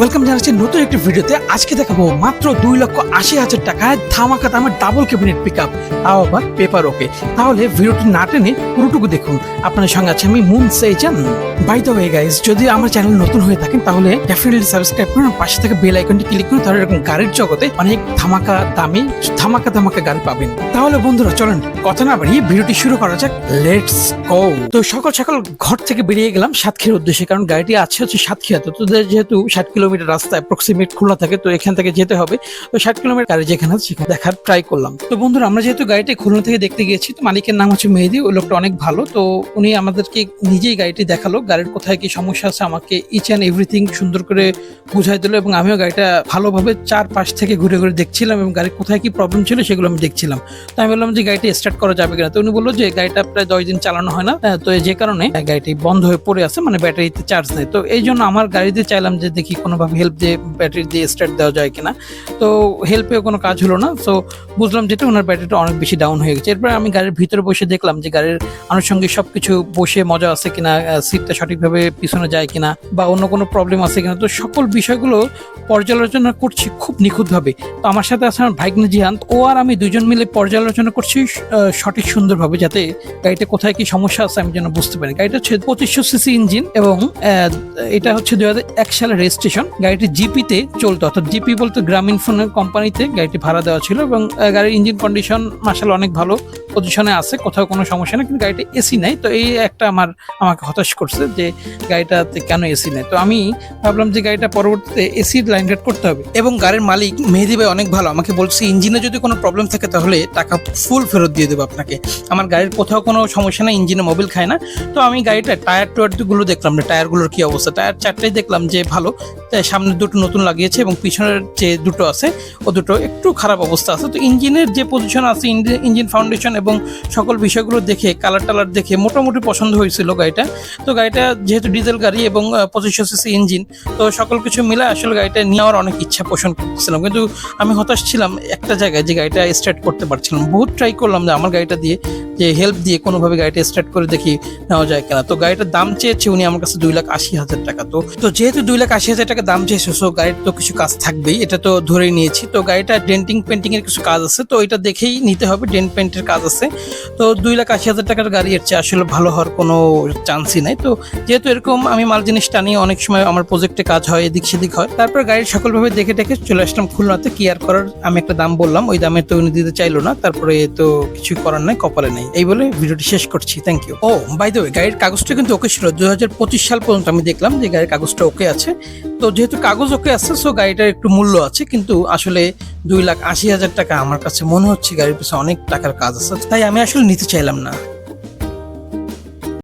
Welcome জানাচ্ছি নতুন একটি ভিডিওতে, আজকে দেখাবো মাত্র দুই লক্ষ আশি হাজার টাকায় ধামাকা দামের ডাবল ক্যাবিনেট পিক আপ তাও আবার পেপার ওকে তাহলে ভিডিওটি না টেনে পুরোটুকু দেখুন। আপনাদের সঙ্গে আছে আমি মুন সেইজান। বাই দ্য ওয়ে গাইজ যদি আমার চ্যানেল নতুন হয়ে থাকেন, তাহলে ডেফিনেটলি সাবস্ক্রাইব করুন। পাশে থেকে বেল আইকনটি ক্লিক করুন, তাহলে এরকম গাড়ির জগতে অনেক ধামাকা দামি, ধামাকা ধামাকা গাড়ি পাবেন। তাহলে বন্ধুরা, চলেন কথা না বাড়িয়ে ভিডিওটি শুরু করা যাক। লেটস গো তো সকাল সকাল ঘর থেকে বেরিয়ে গেলাম সাতক্ষীরার উদ্দেশ্যে, কারণ গাড়িটি আছে হচ্ছে সাতক্ষীরা। তো যেহেতু ষাট কিলোমিটার রাস্তা অ্যাপ্রক্সিমেট খোলা থাকে, তো এখান থেকে যেতে হবে। তো ষাট কিলোমিটার গাড়ি যেখানে আছে সেখানে দেখার ট্রাই করলাম। তো বন্ধুরা, আমরা যেহেতু গাড়িটি খুলনা থেকে দেখতে গিয়েছি, তো মালিকের নাম হচ্ছে মেহেদি ওই লোকটা অনেক ভালো। তো উনি আমাদেরকে নিজেই গাড়িটি দেখাল, গাড়ির কোথায় কি সমস্যা আছে, আমাকে ইচ অ্যান্ড এভরিথিং সুন্দর করে বুঝাই দিল এবং আমিও গাড়িটা ভালোভাবে চার পাশ থেকে ঘুরে ঘুরে দেখছিলাম এবং গাড়ির কোথায় কি প্রবলেম ছিল সেগুলো আমি দেখছিলাম। তো আমি বললাম যে গাড়িটি স্টার্ট করা যাবে কিনা। তো উনি বলল যে গাড়িটা প্রায় দশ দিন চালানো হয় না। তো যে কারণে গাড়িটি বন্ধ হয়ে পড়ে আছে মানে ব্যাটারিতে চার্জ নেই। তো এই জন্য আমার গাড়িতে চাইলাম যে দেখি কোনোভাবে হেল্প দিয়ে ব্যাটারি দিয়ে স্টার্ট দেওয়া যায় কিনা। তো হেল্পেও কোনো কাজ হলো না। তো বুঝলাম যেটা, ওনার ব্যাটারিটা অনেক বেশি ডাউন হয়ে গেছে। এরপর আমি গাড়ির ভিতরে বসে দেখলাম যে গাড়ির আনুষঙ্গিক সবকিছু বসে মজা আছে কিনা সিটটা সঠিকভাবে পিছনে যায় কিনা, বা অন্য কোনো প্রবলেম আছে কিনা। তো সকল বিষয়গুলো পর্যালোচনা করছি খুব নিখুঁতভাবে। তো আমার সাথে আছে আমার ভাইগনা জিহান ও আর আমি দুজন মিলে পর্যালোচনা করছি সঠিক সুন্দরভাবে যাতে গাড়িটা কোথায় কি সমস্যা আছে আমি যেন বুঝতে পারি। গাড়িটা হচ্ছে পঁচিশশো সিসি ইঞ্জিন এবং এটা হচ্ছে দু হাজার এক সালের রেজিস্ট্রেশন গাড়িটি জিপিতে চলতো, অর্থাৎ জিপি বলতে গ্রামীণ ফোনের কোম্পানিতে গাড়িটি ভাড়া দেওয়া ছিল এবং গাড়ির ইঞ্জিন কন্ডিশন মাসাল অনেক ভালো। পজিশনে আছে, কোথাও কোনো সমস্যা নেই, কিন্তু গাড়িটা এসি নাই তো এই একটা আমার, আমাকে হতাশ করছে যে গাড়িটাতে কেন এসি নেই তো আমি ভাবলাম যে গাড়িটা পরবর্তীতে এসির লাইন রেট করতে হবে। এবং গাড়ির মালিক মেহেদি ভাই অনেক ভালো, আমাকে বলছে, ইঞ্জিনে যদি কোনো প্রবলেম থাকে তাহলে টাকা ফুল ফেরত দিয়ে দেবো আপনাকে। আমার গাড়ির কোথাও কোনো সমস্যা নেই, ইঞ্জিনে মোবিল খায় না। তো আমি গাড়িটা টায়ার টুয়ারগুলো দেখলাম না টায়ারগুলোর কী অবস্থা। টায়ার চারটাই দেখলাম যে ভালো তাই সামনে দুটো নতুন লাগিয়েছে এবং পিছনের যে দুটো আছে, ও দুটো একটু খারাপ অবস্থা আছে। তো ইঞ্জিনের যে পজিশন আছে, ইঞ্জিন ফাউন্ডেশন এবং সকল বিষয়গুলো দেখে কালার টালার দেখে মোটামুটি পছন্দ হয়েছিল গাড়িটা। তো গাড়িটা যেহেতু ডিজেল গাড়ি এবং পঁচিশশো সিসি ইঞ্জিন তো সকল কিছু মিলে আসলে গাড়িটা নেওয়ার অনেক ইচ্ছা পোষণ করতেছিলাম। কিন্তু আমি হতাশ ছিলাম একটা জায়গায় যে গাড়িটা স্টার্ট করতে পারছিলাম। বহুত ট্রাই করলাম যে আমার গাড়িটা দিয়ে যে হেল্প দিয়ে কোনোভাবে গাড়িটা স্টার্ট করে দেখি নেওয়া যায় কিনা। তো গাড়িটার দাম চেয়েছে উনি আমার কাছে দুই লাখ আশি হাজার টাকা। তো তো যেহেতু দুই লাখ আশি হাজার টাকা দাম চেয়েছে সো গাড়ির তো কিছু কাজ থাকবেই, এটা তো ধরেই নিয়েছি। তো গাড়িটা ডেন্টিং পেন্টিং এর কিছু কাজ আছে, তো এটা দেখেই নিতে হবে ডেন্ট পেন্টের কাজ আছে। তো দুই লাখ আশি হাজার টাকার গাড়ি এর চেয়ে আসলে ভালো হওয়ার কোনো চান্সই নাই। তো যেহেতু এরকম আমি মাল জিনিস টানি, অনেক সময় আমার প্রজেক্টে কাজ হয়, এদিক সেদিক হয়। তারপর গাড়ির সকলভাবে দেখে দেখে চলে আসলাম খুলনাতে। কেয়ার করার, আমি একটা দাম বললাম, ওই দামে তো উনি দিতে চাইলো না, তারপরে তো কিছু করার নাই, কপালে নাই। এই বলে ভিডিওটি শেষ করছি। থ্যাংক ইউ ও বাই দ্য গাড়ির কাগজটা কিন্তু ওকে ছিল। দু হাজার পঁচিশ সাল পর্যন্ত আমি দেখলাম যে গাড়ির কাগজটা ওকে আছে। তো যেহেতু কাগজ ওকে আছে সো গাড়িটার একটু মূল্য আছে, কিন্তু আসলে দুই লাখ আশি হাজার টাকা আমার কাছে মনে হচ্ছে গাড়ির পিছনে অনেক টাকার কাজ আছে। তাই আমি আসলে নিতে চাইলাম না।